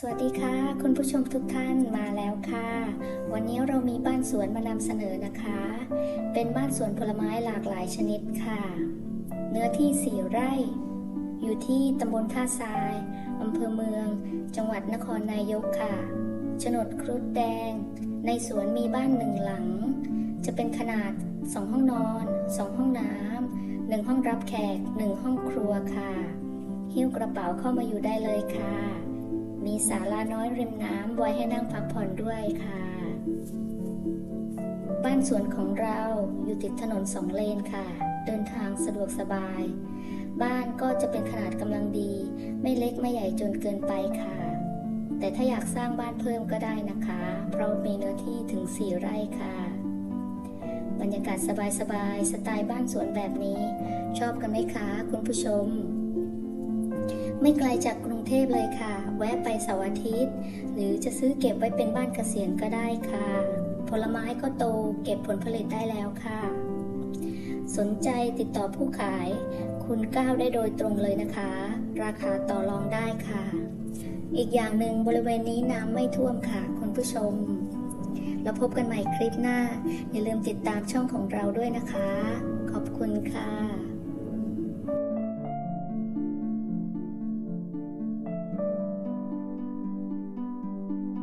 สวัสดีค่ะ คุณผู้ชมทุกท่านมาแล้วค่ะ วันนี้เรามีบ้านสวนมานำเสนอนะคะ เป็นบ้านสวนผลไม้หลากหลายชนิดค่ะ เนื้อที่สี่ไร่ อยู่ที่ตำบลท่าทรายอำเภอเมือง จังหวัดนครนายกค่ะโฉนดครุฑแดง ในสวนมีบ้านหนึ่งหลัง จะเป็นขนาด 2 ห้องนอน 2 ห้องน้ำหนึ่งห้องรับแขก 1 ห้องครัวค่ะ หิ้วกระเป๋าเข้ามาอยู่ได้เลยค่ะ มีศาลาน้อยริมน้ำไว้ให้นั่งพักผ่อนด้วยค่ะ บ้านสวนของเราอยู่ติดถนนสองเลนค่ะ เดินทางสะดวกสบาย บ้านก็จะเป็นขนาดกำลังดี ไม่เล็กไม่ใหญ่จนเกินไปค่ะ แต่ถ้าอยากสร้างบ้านเพิ่มก็ได้นะคะ เพราะมีเนื้อที่ถึง 4 ไร่ค่ะ บรรยากาศสบายๆสไตล์บ้านสวนแบบนี้ ชอบกันไหมคะ คุณผู้ชม ไม่ไกลจากกรุงเทพเลยค่ะ แวะไปเสาร์อาทิตย์ หรือจะซื้อเก็บไว้เป็นบ้านเกษียณก็ได้ค่ะ ผลไม้ก็โตเก็บผลผลิตได้แล้วค่ะ สนใจติดต่อผู้ขาย คุณก้าวได้โดยตรงเลยนะคะ ราคาต่อรองได้ค่ะ อีกอย่างหนึ่งบริเวณนี้น้ำไม่ท่วมค่ะ คุณผู้ชม แล้วพบกันใหม่คลิปหน้า อย่าลืมติดตามช่องของเราด้วยนะคะ ขอบคุณค่ะ